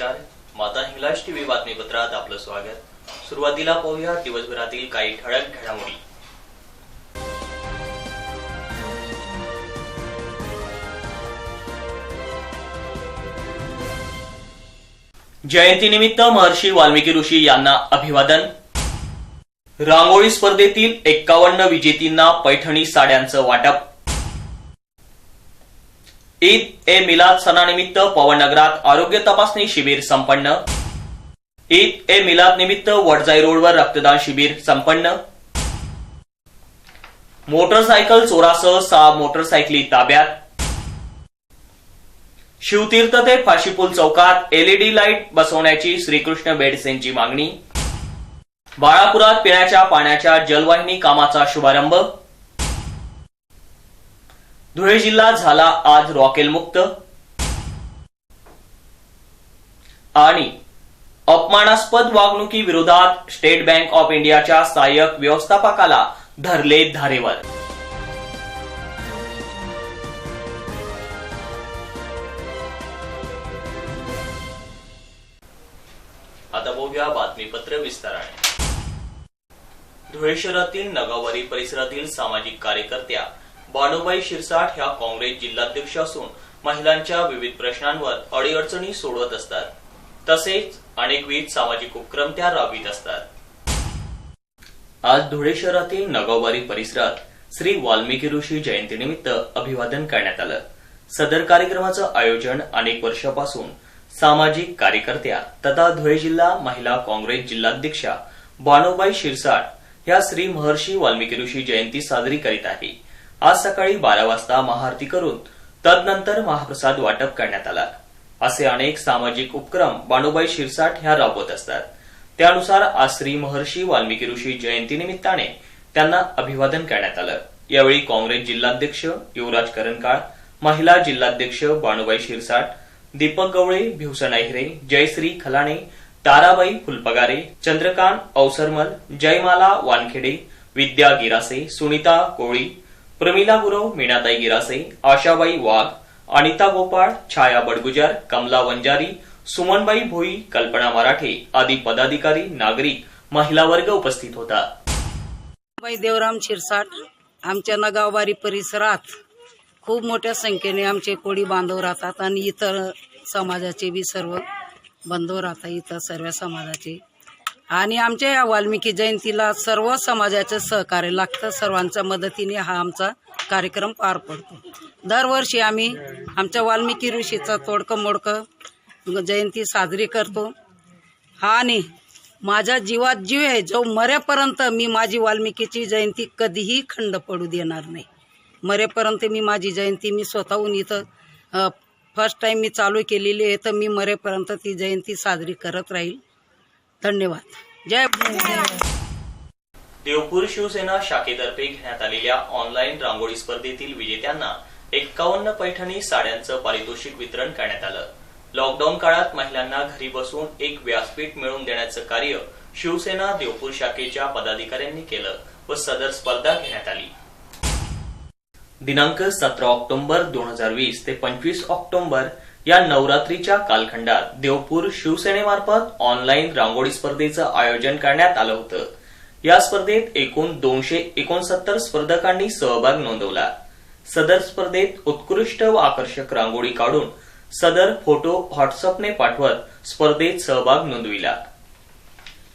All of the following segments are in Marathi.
नमस्कार. माता हिंगलाज टीव्ही बातमीपत्रात आपलं स्वागत. सुरुवातीला पाहूया दिवसभरातील काही ठळक घडामोडी. जयंतीनिमित्त महर्षी वाल्मिकी ऋषी यांना अभिवादन. रांगोळी स्पर्धेतील एक्कावन्न विजेतींना पैठणी साड्यांचं वाटप. ईद ए मिलाद सणानिमित्त पवननगरात आरोग्य तपासणी शिबिर संपन्न. ईद ए मिलाद निमित्त वडजाई रोडवर रक्तदान शिबिर संपन्न. मोटरसायकल चोरासह सहा मोटरसायकली ताब्यात. शिवतीर्थ ते फाशीपूल चौकात एलईडी लाइट बसवण्याची श्रीकृष्ण बेडसेंची मागणी. बाळापुरात पिण्याच्या पाण्याच्या जलवाहिनी कामाचा शुभारंभ. धुळे जिल्हा झाला आज रॉकेल मुक्त आणि अपमानास्पद वागणुकी विरोधात स्टेट बँक ऑफ इंडियाच्या सहाय्यक व्यवस्थापकाला धरले धारेवर. आता बघूया बातमीपत्र विस्ताराने. धुळे शहरातील नगावरी परिसरातील सामाजिक कार्यकर्त्या बाणूबाई शिरसाट ह्या काँग्रेस जिल्हाध्यक्ष असून महिलांच्या विविध प्रश्नांवर अडीअडचणी सोडवत असतात. तसेच अनेकविध सामाजिक उपक्रम त्या राबवित असतात. आज धुळे शहरातील नगावारी परिसरात श्री वाल्मिकी ऋषी जयंतीनिमित्त अभिवादन करण्यात आलं. सदर कार्यक्रमाचं आयोजन अनेक वर्षापासून सामाजिक कार्यकर्त्या तथा धुळे जिल्हा महिला काँग्रेस जिल्हाध्यक्षा बानोबाई शिरसाट या श्री महर्षी वाल्मिकी ऋषी जयंती साजरी करीत आहे. आज सकाळी बारा वाजता महाआरती करून तदनंतर महाप्रसाद वाटप करण्यात आला. असे अनेक सामाजिक उपक्रम बाणूबाई शिरसाट ह्या राबवत असतात. त्यानुसार आज श्री महर्षी वाल्मिकी ऋषी जयंती निमित्ताने त्यांना अभिवादन करण्यात आलं. यावेळी काँग्रेस जिल्हाध्यक्ष युवराज करणकाळ महिला जिल्हाध्यक्ष बाणूबाई शिरसाट दीपक गवळे भिवसन अहिरे जयश्री खलाणे ताराबाई फुलपगारे चंद्रकांत अवसरमल जयमाला वानखेडे विद्या गिरासे सुनीता कोळी प्रमिला गुरव मीनाताई गिरासे आशाबाई वाघ अनिता गोपाळ छाया बडगुजार कमला वंजारी सुमनबाई भोई कल्पना मराठे आदी पदाधिकारी नागरिक महिला वर्ग उपस्थित होता. देवराम शिरसाट आमच्या नगावबारी परिसरात खूप मोठ्या संख्येने आमचे कोळी बांधव राहतात आणि इतर समाजाचे बी सर्व बांधव राहतात इतर सर्व समाजाचे. आणि आमच्या या वाल्मिकी जयंतीला सर्व समाजाचं सहकार्य लागतं. सर्वांच्या मदतीने हा आमचा कार्यक्रम पार पडतो. दरवर्षी आम्ही आमच्या वाल्मिकी ऋषीचं तोडकं मोडकं जयंती साजरी करतो. आणि माझ्या जीवात जीव आहे जो मरेपर्यंत मी माझी वाल्मिकीची जयंती कधीही खंड पडू देणार नाही. मरेपर्यंत मी माझी जयंती मी स्वतःहून इथं फर्स्ट टाईम मी चालू केलेली आहे तर मी मरेपर्यंत ती जयंती साजरी करत राहील. धन्यवाद. जय देवपूर शिवसेना शाखेतर्फे घेण्यात आलेल्या ऑनलाईन रांगोळी स्पर्धेतील विजेत्यांना एक्कावन्न पैठणी साड्यांचं पारितोषिक वितरण करण्यात आलं. लॉकडाऊन काळात महिलांना घरी बसून एक व्यासपीठ मिळवून देण्याचं कार्य शिवसेना देवपूर शाखेच्या पदाधिकाऱ्यांनी केलं व सदर स्पर्धा घेण्यात आली. दिनांक सतरा ऑक्टोबर दोन हजार वीस ते पंचवीस ऑक्टोबर या नवरात्रीच्या कालखंडात देवपूर शिवसेनेमार्फत ऑनलाईन रांगोळी स्पर्धेचं आयोजन करण्यात आलं होतं. या स्पर्धेत एकूण दोनशे एकोणसत्तर स्पर्धकांनी सहभाग नोंदवला. सदर स्पर्धेत उत्कृष्ट व आकर्षक रांगोळी काढून सदर फोटो व्हॉट्सअपने पाठवत स्पर्धेत सहभाग नोंदविला.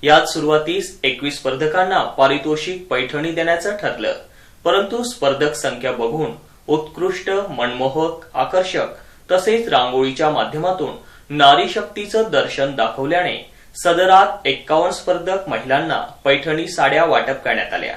यात सुरुवातीस एकवीस स्पर्धकांना पारितोषिक पैठणी देण्याचं ठरलं परंतु स्पर्धक संख्या बघून उत्कृष्ट मनमोहक आकर्षक तसेच रांगोळीच्या माध्यमातून नारी शक्तीचं दर्शन दाखवल्याने सदरात एक्कावन्न स्पर्धक महिलांना पैठणी साड्या वाटप करण्यात आल्या.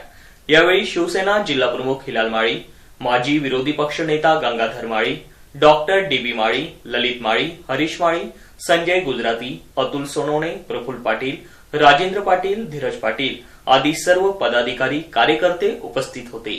यावेळी शिवसेना जिल्हाप्रमुख हिलाल माळी माजी विरोधी पक्ष नेता Gangadhar Mali doctor D B Mali Lalit Mali Harish Mali Sanjay Gujarati Atul Sonawane Praful Patil Rajendra Patil Dheeraj Patil आदी सर्व पदाधिकारी कार्यकर्ते उपस्थित होते.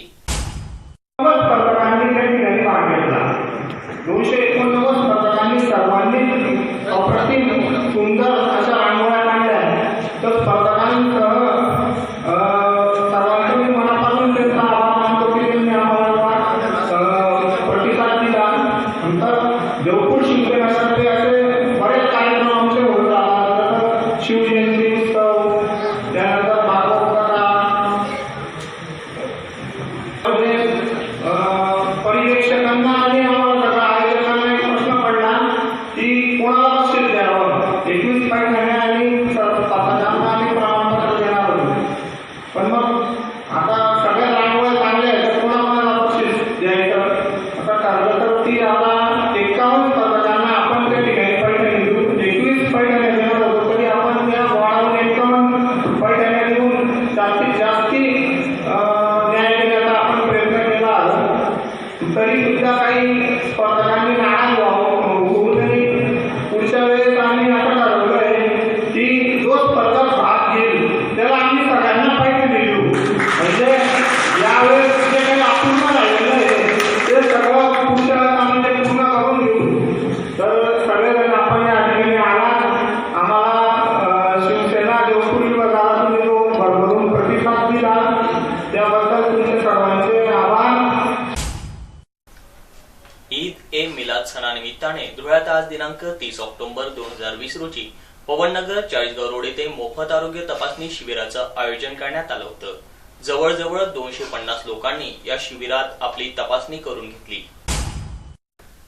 सणानिमित्ताने आज दिनांक तीस ऑक्टोबर दोन हजार वीस रोजी पवननगर चाळीसगाव रोड येथे मोफत आरोग्य तपासणी शिबिराचं आयोजन करण्यात आलं होतं. जवळजवळ दोनशे पन्नास लोकांनी या शिबिरात आपली तपासणी करून घेतली.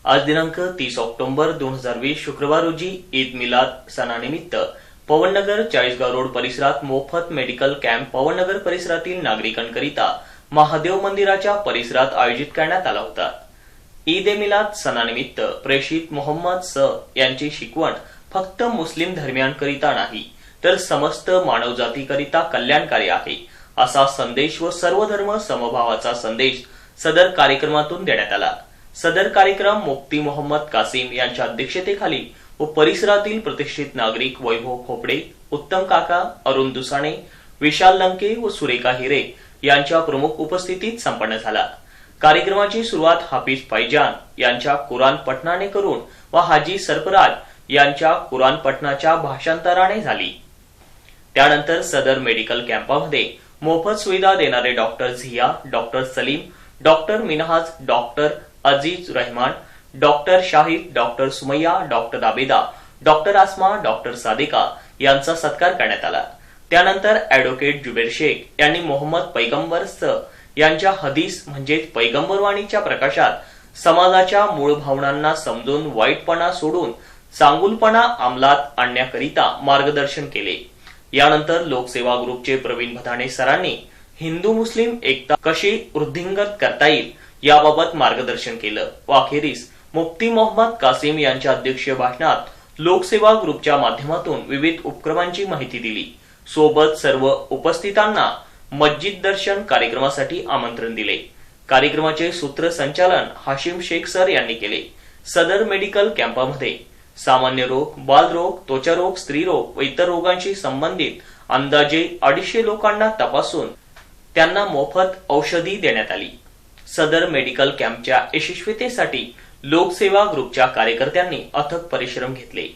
आज दिनांक तीस ऑक्टोबर दोन हजार वीस शुक्रवार रोजी ईद मिलाद सणानिमित्त पवननगर चाळीसगाव रोड परिसरात मोफत मेडिकल कॅम्प पवननगर परिसरातील नागरिकांकरिता महादेव मंदिराच्या परिसरात आयोजित करण्यात आला होता. ईद ए मिलाद सणानिमित्त प्रेषित मोहम्मद स यांची शिकवण फक्त मुस्लिम धर्मियांकरिता नाही तर समस्त मानवजातीकरिता कल्याणकारी आहे असा संदेश व सर्व धर्म समभावाचा संदेश सदर कार्यक्रमातून देण्यात आला. सदर कार्यक्रम मुफ्ती मोहम्मद कासिम यांच्या अध्यक्षतेखाली व परिसरातील प्रतिष्ठित नागरिक वैभव खोपडे उत्तम काका अरुण दुसाणे विशाल लंके व सुरेखा हिरे यांच्या प्रमुख उपस्थितीत संपन्न झाला. कार्यक्रमाची सुरुवात हाफिज फैजान यांच्या कुराण पठणाने करून व हाजी सरफराज यांच्या कुराण पठणाच्या भाषांतराने झाली. त्यानंतर सदर मेडिकल कॅम्पामध्ये मोफत सुविधा देणारे doctor Zia doctor Salim doctor Minhaj doctor Aziz Rahman doctor Shahid doctor Sumaiya doctor Abeda doctor Asma doctor Sadika यांचा सत्कार करण्यात आला. त्यानंतर अॅडव्होकेट जुबेर शेख यांनी मोहम्मद पैगंबर यांच्या हदीस म्हणजेच पैगंबरवाणीच्या प्रकाशात समाजाच्या मूळ भावनांना समजून वाईटपणा सोडून चांगुलपणा अंमलात आणण्याकरिता मार्गदर्शन केले. यानंतर लोकसेवा ग्रुपचे प्रवीण भदाणे सरांनी हिंदू मुस्लिम एकता कशी वृद्धिंगत करता येईल याबाबत मार्गदर्शन केलं. व अखेरीस मुफ्ती मोहम्मद कासिम यांच्या अध्यक्षीय भाषणात लोकसेवा ग्रुपच्या माध्यमातून विविध उपक्रमांची माहिती दिली. सोबत सर्व उपस्थितांना मस्जिद दर्शन कार्यक्रमासाठी आमंत्रण दिले. कार्यक्रमाचे सूत्रसंचालन हाशिम शेख सर यांनी केले. सदर मेडिकल कॅम्पामध्ये सामान्य रोग बालरोग त्वचारोग स्त्रीरोग व इतर रोगांशी संबंधित अंदाजे अडीचशे लोकांना तपासून त्यांना मोफत औषधी देण्यात आली. सदर मेडिकल कॅम्पच्या यशस्वीतेसाठी लोकसेवा ग्रुपच्या कार्यकर्त्यांनी अथक परिश्रम घेतले.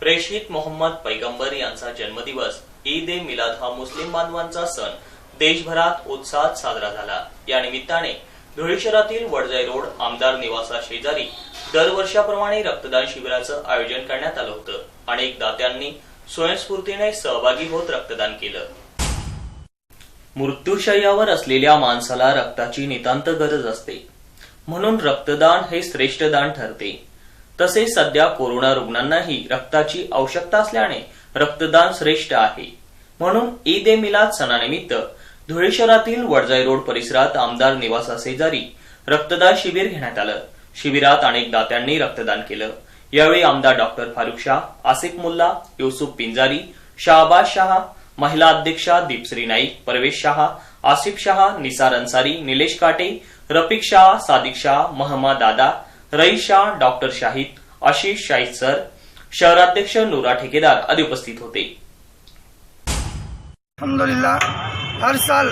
प्रेषित मोहम्मद पैगंबर यांचा जन्मदिवस ईद ए मिलाद हा मुस्लिम बांधवांचा सण. देशभरात उत्साहात साजरा झाला. या निमित्ताने धुळे शहरातील वडजाई रोड आमदार निवासा शेजारी दरवर्षाप्रमाणे रक्तदान शिबिराचं आयोजन करण्यात आलं होतं. अनेक दात्यांनी स्वयंस्फूर्तीने सहभागी होत रक्तदान केलं. मृत्यूशय्यावर असलेल्या माणसाला रक्ताची नितांत गरज असते. म्हणून रक्तदान हे श्रेष्ठ दान ठरते. तसेच सध्या कोरोना रुग्णांनाही रक्ताची आवश्यकता असल्याने रक्तदान श्रेष्ठ आहे. म्हणून ईद ए मिलाद सणानिमित्त धुळे शहरातील वडजाई रोड परिसरात आमदार निवासा शेजारी रक्तदान शिबिर घेण्यात आलं. शिबिरात अनेक दात्यांनी रक्तदान केलं. यावेळी आमदार डॉक्टर फारुख शाह आसिफ मुल्ला युसुफ पिंजारी शाहबाज शाह महिला अध्यक्षा दीपश्री नाईक परवेश शाह आसिफ शाह निसार अन्सारी निलेश काटे रफिक शाह सादिक शाह महम्मद दादा रईस शाह डॉक्टर शाहिद आशिष शाहिद सर शहराध्यक्ष नूरा ठेकेदार आदी उपस्थित होते। हर साल,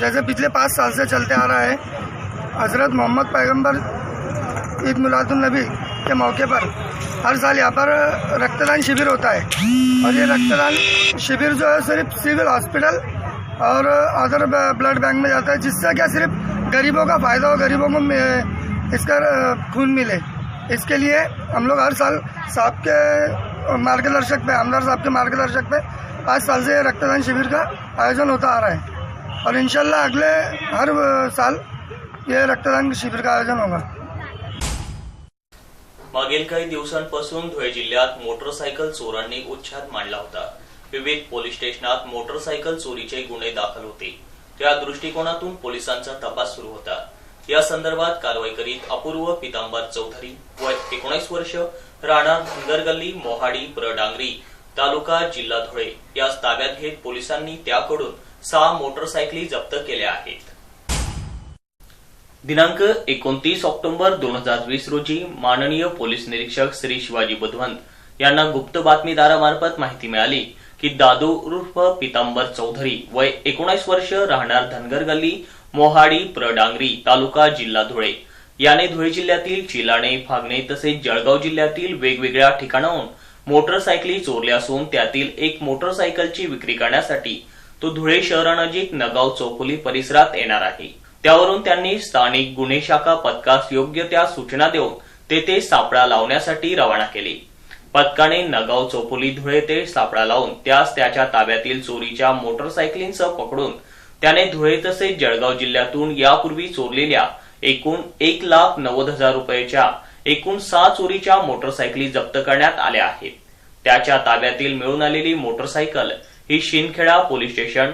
जैसे पिछले पाँच साल से चलते आ रहा है, हज़रत मोहम्मद पैगंबर ईद मिलादुलनबी के मौके पर हर साल यहाँ पर रक्तदान शिविर होता है। और ये रक्तदान शिविर जो है सिर्फ़ सिविल हॉस्पिटल और अदर ब्लड बैंक में जाता है, जिससे क्या सिर्फ़ गरीबों का फ़ायदा हो, गरीबों को इसका खून मिले। इसके लिए हम लोग हर साल साहब के मार्गदर्शक पे आमदार साहब के मार्गदर्शक पे पाँच साल से रक्तदान शिविर का आयोजन होता आ रहा है। और इंशाल्लाह अगले हर साल ये रक्तदान शिविर का आयोजन होगा। मागील काही दिवसांपासून धुळे जिल्ह्यात मोटरसायकल चोरांनी उच्छाद मांडला होता. विविध पोलीस स्टेशनात मोटरसायकल चोरीचे गुन्हे दाखल होते. त्या दृष्टिकोनातून पोलिसांचा तपास सुरू होता. या संदर्भात कारवाई करीत अपूर्व पितांबर चौधरी वय एकोणीस वर्ष राणा धनगर मोहाडी प्रडांगरी तालुका जिल्हा धुळे यास ताब्यात घेत पोलिसांनी त्याकडून सहा मोटरसायकली जप्त केल्या आहेत. दिनांक एकोणतीस ऑक्टोबर दोन हजार वीस रोजी माननीय पोलीस निरीक्षक श्री शिवाजी बुधवंत यांना गुप्त बातमीदारामार्फत माहिती मिळाली की दादू उर्फ पितांबर चौधरी वय एकोणीस वर्ष राहणार धनगर गल्ली मोहाडी प्रडांगरी तालुका जिल्हा धुळे. याने धुळे जिल्ह्यातील चिलाणे फागणे तसेच जळगाव जिल्ह्यातील वेगवेगळ्या ठिकाणाहून मोटरसायकली चोरल्या असून त्यातील एक मोटरसायकलची विक्री करण्यासाठी तो धुळे शहरानजीक नगाव चौफुली परिसरात येणार आहे. त्यावरून त्यांनी स्थानिक गुन्हे शाखा पथकास योग्य त्या सूचना देऊन तेथे सापळा लावण्यासाठी रवाना केले. पथकाने नगाव चौपोली धुळे ते सापळा लावून त्यास त्याच्या ताब्यातील चोरीच्या मोटरसायकलींसह पकडून त्याने धुळे तसेच जळगाव जिल्ह्यातून यापूर्वी चोरलेल्या एकूण एक लाख नव्वद हजार रुपयाच्या एकूण सहा चोरीच्या मोटरसायकली जप्त करण्यात आल्या आहेत. त्याच्या ताब्यातील मिळून आलेली मोटरसायकल ही शिंदखेडा पोलीस स्टेशन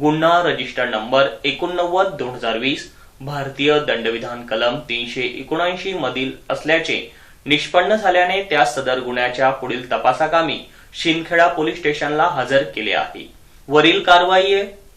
गुन्हा रजिस्टर नंबर एकोणनव्वद दोन हजार वीस भारतीय दंडविधान कलम तीनशे एकोणऐंशी मधील असल्याचे निष्पन्न झाल्याने त्या सदर गुन्ह्याच्या पुढील तपासाकामी शिंदखेडा पोलीस स्टेशनला हजर केले आहे. वरील कारवाई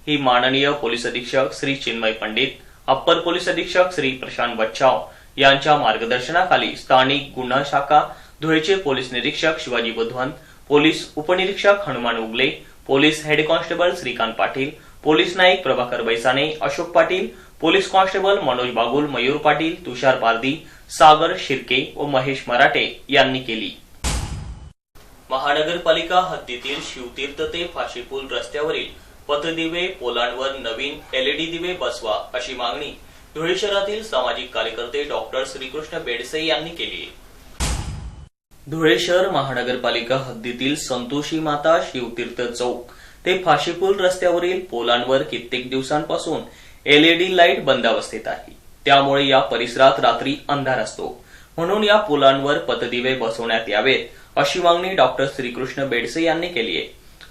ही माननीय पोलीस अधीक्षक श्री चिन्मय पंडित अप्पर पोलीस अधीक्षक श्री प्रशांत बच्छाव यांच्या मार्गदर्शनाखाली स्थानिक गुन्हा शाखा धुळेचे पोलीस निरीक्षक शिवाजी बुधवंत पोलीस उपनिरीक्षक Hanuman Ugale police head constable Shrikant Patil police naik Prabhakar Baisane Ashok Patil police constable Manoj Bagul Mayur Patil Tushar Pardi Sagar Shirke व महेश मराठे यांनी केली. महानगरपालिका हद्दीतील शिवतीर्थ ते फाशीपूल रस्त्यावरील पथदिवे पोलांडवर नवीन एलईडी दिवे बसवा अशी मागणी धुळे शहरातील सामाजिक कार्यकर्ते डॉक्टर श्रीकृष्ण बेडसे यांनी केली धुळे शहर महानगरपालिका हद्दीतील संतोषी माता शिवतीर्थ चौक ते फाशीपूल रस्त्यावरील पोलांवर कित्येक दिवसांपासून एलईडी लाइट बंदावस्थेत आहे. त्यामुळे या परिसरात रात्री अंधार असतो. म्हणून या पुलांवर पथदिवे बसवण्यात यावेत अशी मागणी डॉक्टर श्रीकृष्ण बेडसे यांनी केली आहे.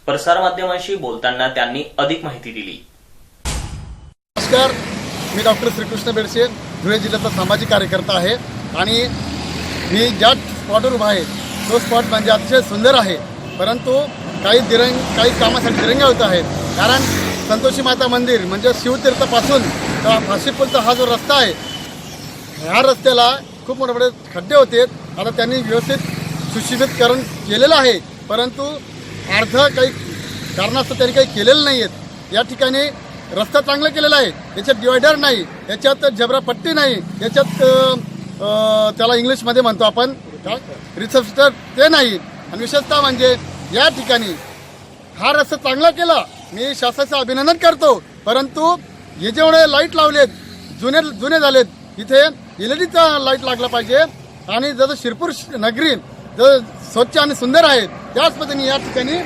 प्रसारमाध्यमांशी बोलताना त्यांनी अधिक माहिती दिली. नमस्कार. मी डॉक्टर श्रीकृष्ण बेडसे धुळे जिल्ह्याचा सामाजिक कार्यकर्ता आहे आणि मी ज्या स्पॉटवर उभा आहे तो स्पॉट म्हणजे अतिशय सुंदर आहे. परंतु काही दिरंग काही कामासाठी दिरंग्या होत आहेत. कारण संतोषी माता मंदिर म्हणजे शिवतीर्थापासून फाशीपूलचा हा जो रस्ता आहे ह्या रस्त्याला खूप मोठे मोठे खड्डे होते. आता त्यांनी व्यवस्थित सुशोभितकरण केलेलं आहे. परंतु अर्ध काही कारणास्तव त्यांनी काही केलेलं नाही आहेत या ठिकाणी रस्ता चांगला केलेला आहे. याच्यात डिवायडर नाही. याच्यात जबरा पट्टी नाही. याच्यात त्याला इंग्लिशमध्ये म्हणतो आपण रिसेप्टर ते नाही. आणि विशेषतः म्हणजे या ठिकाणी हा रस्ता चांगला केला. मी शासनाचं अभिनंदन करतो. परंतु हे जेवढे लाइट लावलेत जुने जुने झालेत इथे एल डीचा लाइट लागला पाहिजे. आणि जसं शिरपूर श- नगरी जर स्वच्छ आणि सुंदर आहे त्याच पद्धतीने या ठिकाणी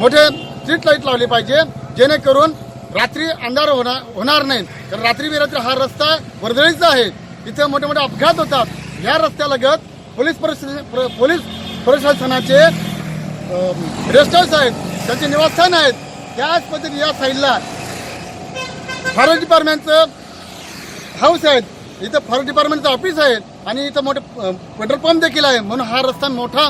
मोठे स्ट्रीट लाइट लावले पाहिजे जेणेकरून रात्री अंधार होणार होणार नाही. कारण रात्री बेरात्री हा रस्ता वर्दळीचा आहे. इथे मोठे मोठे अपघात होतात. या रस्त्यालगत पोलीस परिस- प्र- पोलीस प्रशासनाचे रेस्ट हाऊस आहेत त्यांचे निवासस्थान आहेत. त्याच पद्धतीने या साईडला फॉरेस्ट डिपार्टमेंटचं हाऊस आहेत. इथं फॉरेस्ट डिपार्टमेंटचं ऑफिस आहे आणि इथं मोठे पेट्रोल पंप देखील आहे. म्हणून हा रस्ता मोठा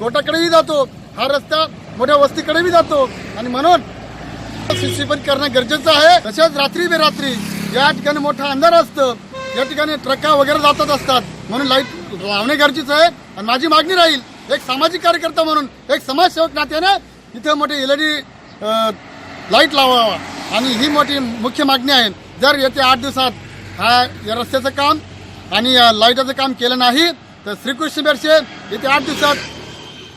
मोठा जातो. हा रस्ता मोठ्या वस्तीकडेही जातो. आणि म्हणून सुशोभित करणं गरजेचं आहे. तसेच रात्री बेरात्री या ठिकाणी मोठा अंधार असतं. या ठिकाणी ट्रका वगैरे जातात असतात. म्हणून लाइट लावणे गरजेचं आहे. आणि माझी मागणी राहील एक सामाजिक कार्यकर्ता म्हणून एक समाजसेवक नात्याने इथे मोठे एल डी लाइट लावावा. आणि ही मोठी मुख्य मागणी आहे. जर येत्या आठ दिवसात हा या रस्त्याचं काम आणि लाईटाचं काम केलं नाही तर श्रीकृष्ण बेरशे येत्या आठ दिवसात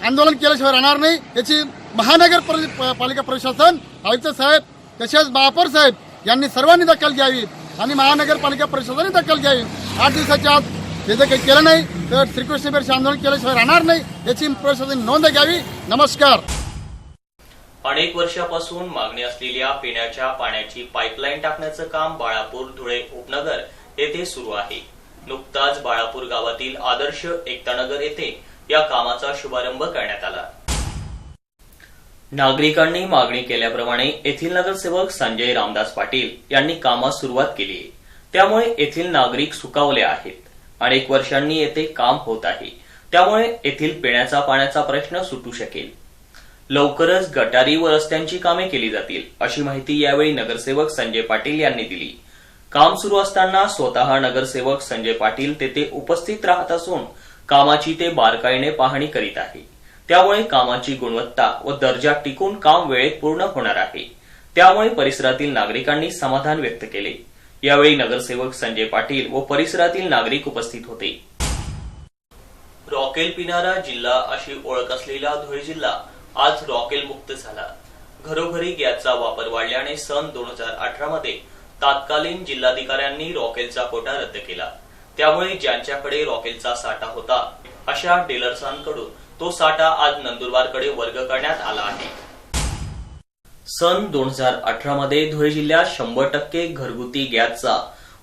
आंदोलन केल्याशिवाय राहणार नाही. याची महानगर पालिका प्रशासन आयुक्त साहेब तसेच महापौर साहेब यांनी सर्वांनी दखल घ्यावी आणि महानगरपालिका प्रशासनाने दखल घ्यावी. आठ दिवसाच्या आत हे जर काही केलं नाही तर श्रीकृष्ण बेडसे आंदोलन केल्याशिवाय राहणार नाही याची प्रशासन नोंद घ्यावी. नमस्कार. अनेक वर्षापासून मागणी असलेल्या पिण्याच्या पाण्याची पाईपलाईन टाकण्याचं काम बाळापूर धुळे उपनगर येथे सुरू आहे. नुकताच बाळापूर गावातील आदर्श एकतानगर येथे या कामाचा शुभारंभ करण्यात आला. नागरिकांनी मागणी केल्याप्रमाणे येथील नगरसेवक संजय रामदास पाटील यांनी कामास सुरुवात केली. त्यामुळे येथील नागरिक सुकावले आहेत. अनेक वर्षांनी येथे काम होत आहे. त्यामुळे येथील पिण्याचा पाण्याचा प्रश्न सुटू शकेल. लवकरच गटारी व रस्त्यांची कामे केली जातील अशी माहिती यावेळी नगरसेवक संजय पाटील यांनी दिली. काम सुरू असताना स्वतः नगरसेवक संजय पाटील तेथे उपस्थित राहत असून कामाची ते बारकाईने पाहणी करीत आहे. त्यामुळे कामाची गुणवत्ता व दर्जा टिकून काम वेळेत पूर्ण होणार आहे. त्यामुळे परिसरातील नागरिकांनी समाधान व्यक्त केले. यावेळी नगरसेवक संजय पाटील व परिसरातील नागरिक उपस्थित होते. रॉकेल पिणारा जिल्हा अशी ओळख असलेला धुळे जिल्हा आज रॉकेल मुक्त झाला. घरोघरी गॅसचा वापर वाढल्याने सन दोन हजार अठरा मध्ये तात्कालीन जिल्हाधिकाऱ्यांनी रॉकेलचा कोटा रद्द केला. त्यामुळे ज्यांच्याकडे रॉकेलचा साठा होता अशा डीलर्सांकडून तो साठा आज नंदुरबारकडे वर्ग करण्यात आला आहे. सन दोन हजार अठरा मध्ये धुळे जिल्ह्यात शंभर टक्के घरगुती गॅसचा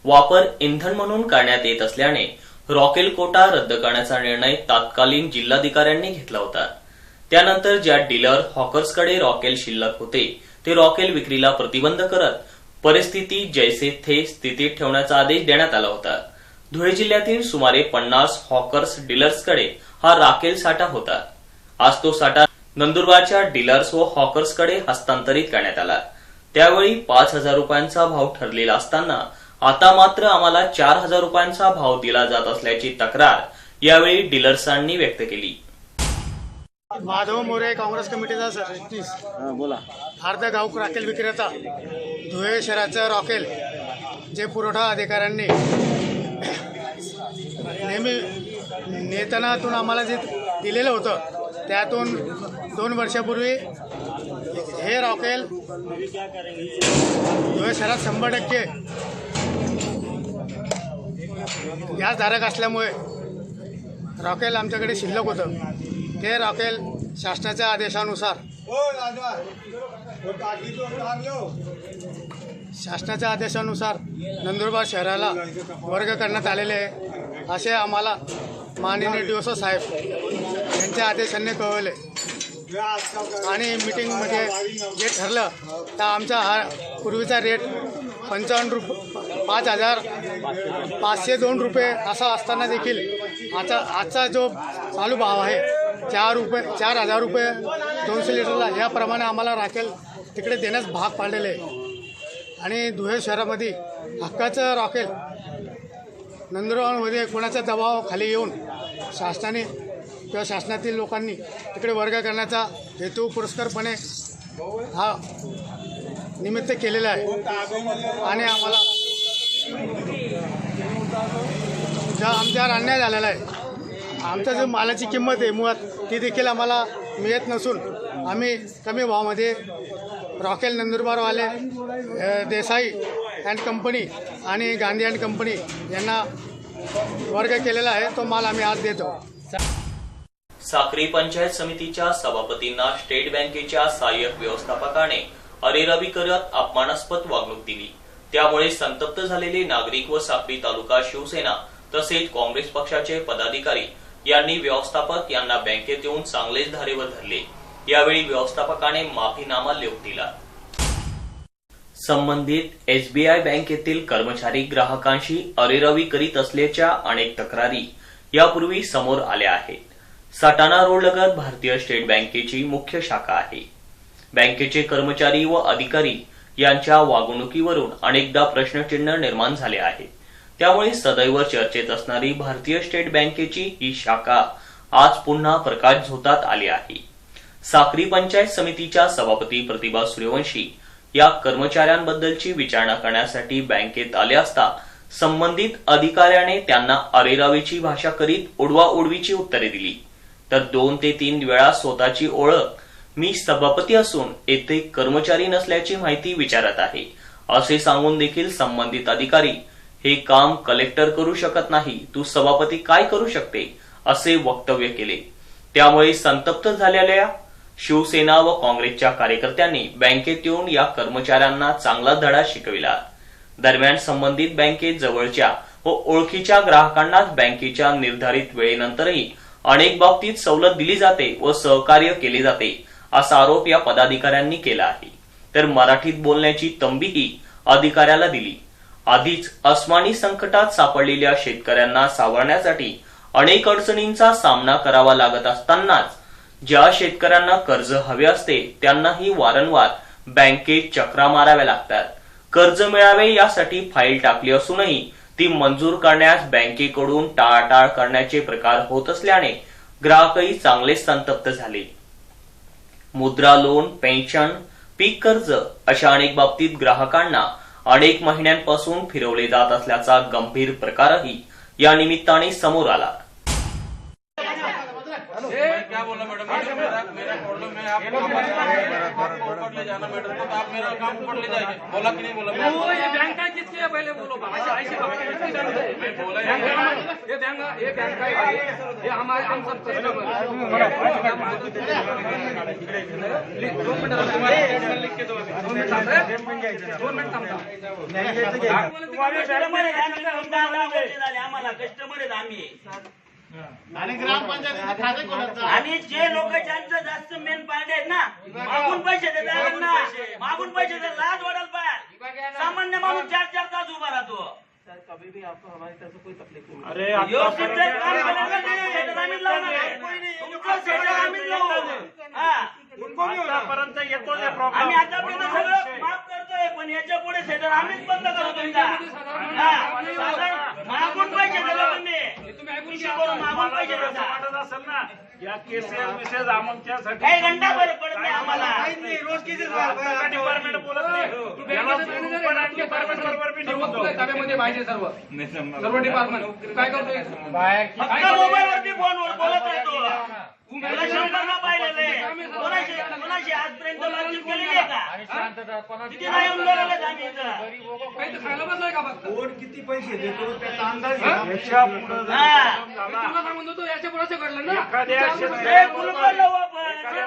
वापर इंधन म्हणून करण्यात येत असल्याने रॉकेल कोटा रद्द करण्याचा निर्णय तात्कालीन जिल्हाधिकाऱ्यांनी घेतला होता. त्यानंतर ज्या डीलर हॉकर्सकडे रॉकेल शिल्लक होते ते रॉकेल विक्रीला प्रतिबंध करत परिस्थिती जैसे थे स्थितीत ठेवण्याचा आदेश देण्यात आला होता. धुळे जिल्ह्यातील सुमारे पन्नास हॉकर्स डीलर्सकडे हा राखेल साठा होता. आज तो साठा नंदुरबारच्या डीलर्स व हॉकर्सकडे हस्तांतरित करण्यात आला. त्यावेळी पाच हजार रुपयांचा भाव ठरलेला असताना आता मात्र आम्हाला चार हजार रुपयांचा भाव दिला जात असल्याची तक्रार यावेळी डीलर्सांनी व्यक्त केली. माधव मोरे काँग्रेस कमिटीचा सरचिटणीस बोला. अर्ध गाव राखेल विक्रेता. धुळे शहराचं रॉकेल जे पुरवठा अधिकाऱ्यांनी नेहमी नेतनातून आम्हाला जे दिलेलं होतं त्यातून दोन वर्षापूर्वी हे रॉकेल धुळे शहरात शंभर टक्के गॅस धारक असल्यामुळे रॉकेल आमच्याकडे शिल्लक होतं. ते रॉकेल शासनाच्या आदेशानुसार शासनाच्या आदेशानुसार नंदुरबार शहराला वर्ग करण्यात आलेले आहे. असे आम्हाला माननीय डिओसो साहेब यांच्या आदेशाने कळवले. आणि मीटिंगमध्ये जे ठरलं तर आमचा हा पूर्वीचा रेट पंचावन्न रुप पाच हजार पाचशे दोन रुपये असा असताना देखील आता आजचा जो चालू भाव आहे चार रुपये चार हजार रुपये दोनशे लिटरला याप्रमाणे आम्हाला राखेल तिकडे देण्यास भाग पाडलेले आहे. आणि धुळे शहरामध्ये हक्काचं रॉकेल नंदुरबारमध्ये कोणाचा दबाव खाली येऊन शासनाने किंवा शासनातील लोकांनी तिकडे वर्ग करण्याचा हेतू पुरस्कारपणे हा निमित्त केलेला आहे. आणि आम्हाला ज्या आमच्यावर अन्याय झालेला आहे आमच्या जो मालाची किंमत आहे मुळात ती देखील आम्हाला मिळत नसून आम्ही कमी भावामध्ये रॉकेल नंदुरबारवाले देसाई अँड कंपनी आणि गांधी अँड कंपनी यांना वर्ग केलेला आहे. तो माल आम्ही आज देतो. साक्री पंचायत समितीच्या सभापतींना स्टेट बँकेच्या सहाय्यक व्यवस्थापकाने अरेरावी करत अपमानास्पद वागणूक दिली. त्यामुळे संतप्त झालेले नागरिक व साक्री तालुका शिवसेना तसेच काँग्रेस पक्षाचे पदाधिकारी यांनी व्यवस्थापक यांना बँकेत येऊन चांगलेच धारेवर धरले. यावेळी व्यवस्थापकाने माफीनामा लिहून दिला संबंधित एसबीआय बँकेतील कर्मचारी ग्राहकांशी अरेरवी करीत असल्याच्या अनेक तक्रारी यापूर्वी समोर आल्या आहेत. सटाणा रोड लगत भारतीय स्टेट बँकेची मुख्य शाखा आहे. बँकेचे कर्मचारी व अधिकारी यांच्या वागणुकीवरून अनेकदा प्रश्नचिन्ह निर्माण झाले आहे. त्यामुळे सदैव चर्चेत असणारी भारतीय स्टेट बँकेची ही शाखा आज पुन्हा प्रकाश झोतात आली आहे. साक्री पंचायत समितीच्या सभापती प्रतिभा सूर्यवंशी या कर्मचाऱ्यांबद्दलची विचारणा करण्यासाठी बँकेत आले असता संबंधित अधिकाऱ्याने त्यांना अरेरावीची भाषा करीत उडवाउडवीची उत्तरे दिली. तर दोन ते तीन वेळा स्वतःची ओळख मी सभापती असून येथे कर्मचारी नसल्याची माहिती विचारत आहे. असे सांगून देखील संबंधित अधिकारी हे काम कलेक्टर करू शकत नाही तू सभापती काय करू शकते? असे वक्तव्य केले. त्यामुळे संतप्त झालेल्या शिवसेना व काँग्रेसच्या कार्यकर्त्यांनी बँकेत येऊन या कर्मचाऱ्यांना चांगला धडा शिकविला. दरम्यान संबंधित बँकेत जवळच्या व ओळखीच्या ग्राहकांनाच बँकेच्या निर्धारित वेळेनंतरही अनेक बाबतीत सवलत दिली जाते व सहकार्य केले जाते असा आरोप या पदाधिकाऱ्यांनी केला आहे. तर मराठीत बोलण्याची तंबीही अधिकाऱ्याला दिली. आधीच अस्मानी संकटात सापडलेल्या शेतकऱ्यांना सावरण्यासाठी अनेक अडचणींचा सामना करावा लागत असतानाच ज्या शेतकऱ्यांना कर्ज हवे असते त्यांनाही वारंवार बँकेत चक्रा माराव्या लागतात. कर्ज मिळावे यासाठी फाईल टाकली असूनही ती मंजूर करण्यास बँकेकडून टाळाटाळ करण्याचे प्रकार होत असल्याने ग्राहकही चांगले संतप्त झाले. मुद्रा लोन पेन्शन पीक कर्ज अशा अनेक बाबतीत ग्राहकांना अनेक महिन्यांपासून फिरवले जात असल्याचा गंभीर प्रकारही या निमित्ताने समोर आला क्या बोला मैडम मैडम मेरा मेरा प्रॉब्लम है आप आपको ऊपर ले जाना मैडम को तो आप मेरा काम ऊपर ले जाएंगे बोला कि नहीं बोला मैंने? वो ये बैंक का किसकी है पहले बोलो ऐसे ऐसे बात किसकी जानते हैं? मैं बोला ही बैंक नहीं। का- ये बैंक का- ये बैंक का है भाई। ये हमारे हम सब कस्टमर हैं। दो मिनट दो मिनट थांबा। दोन मिनिट थांबा. आम्हाला कस्टमर आहेत आम्ही आणि जे लोक ज्यांचं जास्त मेन पार्टी आहेत ना मागून पैसे देतात ना. मागून पैसे देतात लाज वाढायला पाहिजे. सामान्य माणूस चार चार तास उभा राहतो. व्यवस्थित जर काम केलं ना ते सेटर आम्हीच लावणार आहे. तुमचं सेटर आम्हीच लावू हा। आम्ही आतापर्यंत सगळं माफ करतोय पण याच्यापुढे सेटर आम्हीच बंद करू तुमचा हा. मागून पैसे दिले तुम्ही। कृषी करून मागून पैसे देता। या केसेस विशेष आमच्यासाठी काही घंटा बरं पडत नाही आम्हाला। डिपार्टमेंट बोलत नाही. ना, तू department बरोबर सर्व तुझ्या ताब्यामध्ये पाहिजे सर्व. सर्व डिपार्टमेंट काय करतोय? फक्त मोबाईलवरती फोनवर बोलत आहे का किती नाही उमरलेले आहेत आम्ही इथं. काही तर खायला बसलाय का फक्त? हा? मी तुला सांगून देतो याच्यापुढे घडलं ना. हे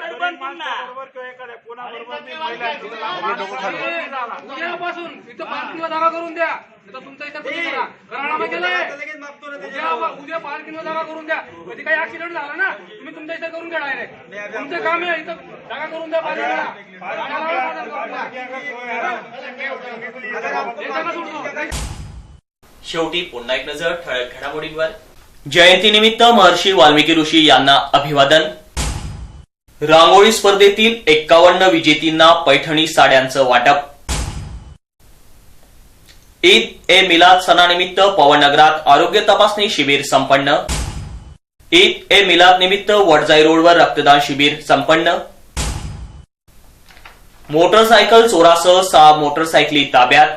उद्यापासून इथं पार्किंगला जागा करून द्या इथं तुमचा इथं केलंय उद्या पार्किंगला जागा करून द्या कधी काही ऍक्सिडेंट झाला ना तुम्ही तुमच्या इथं करून घ्या डायरेक्ट तुमचं काम आहे इथं जागा करून द्या पार्किंगला हे शेवटी पुन्हा एक नजर ठळक घडामोडींवर जयंतीनिमित्त महर्षी वाल्मिकी ऋषी यांना अभिवादन रांगोळी स्पर्धेतील एक्कावन्न विजेतींना पैठणी साड्यांचं वाटप. ईद ए मिलाद सणानिमित्त पवननगरात आरोग्य तपासणी शिबिर संपन्न. ईद ए मिलाद निमित्त वडजाई रोडवर रक्तदान शिबिर संपन्न. मोटरसायकल चोरासह सहा मोटरसायकली ताब्यात.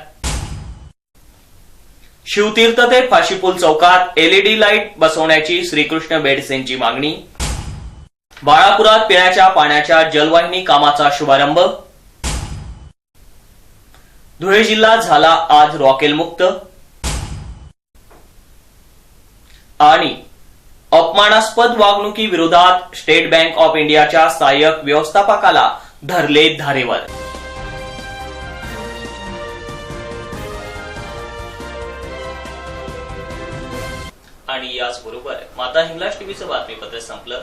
शिवतीर्थ ते फाशीपूल चौकात एलईडी लाइट बसवण्याची श्रीकृष्ण बेडसेंची मागणी. बाळापुरात पिण्याच्या पाण्याच्या जलवाहिनी कामाचा शुभारंभ. धुळे जिल्हा झाला आज रॉकेल मुक्त. आणि अपमानास्पद वागणुकी विरोधात स्टेट बँक ऑफ इंडियाच्या सहाय्यक व्यवस्थापकाला धरले धारेवर. आणि याचबरोबर माता हिंगलाज टीव्हीचं बातमीपत्र संपलं.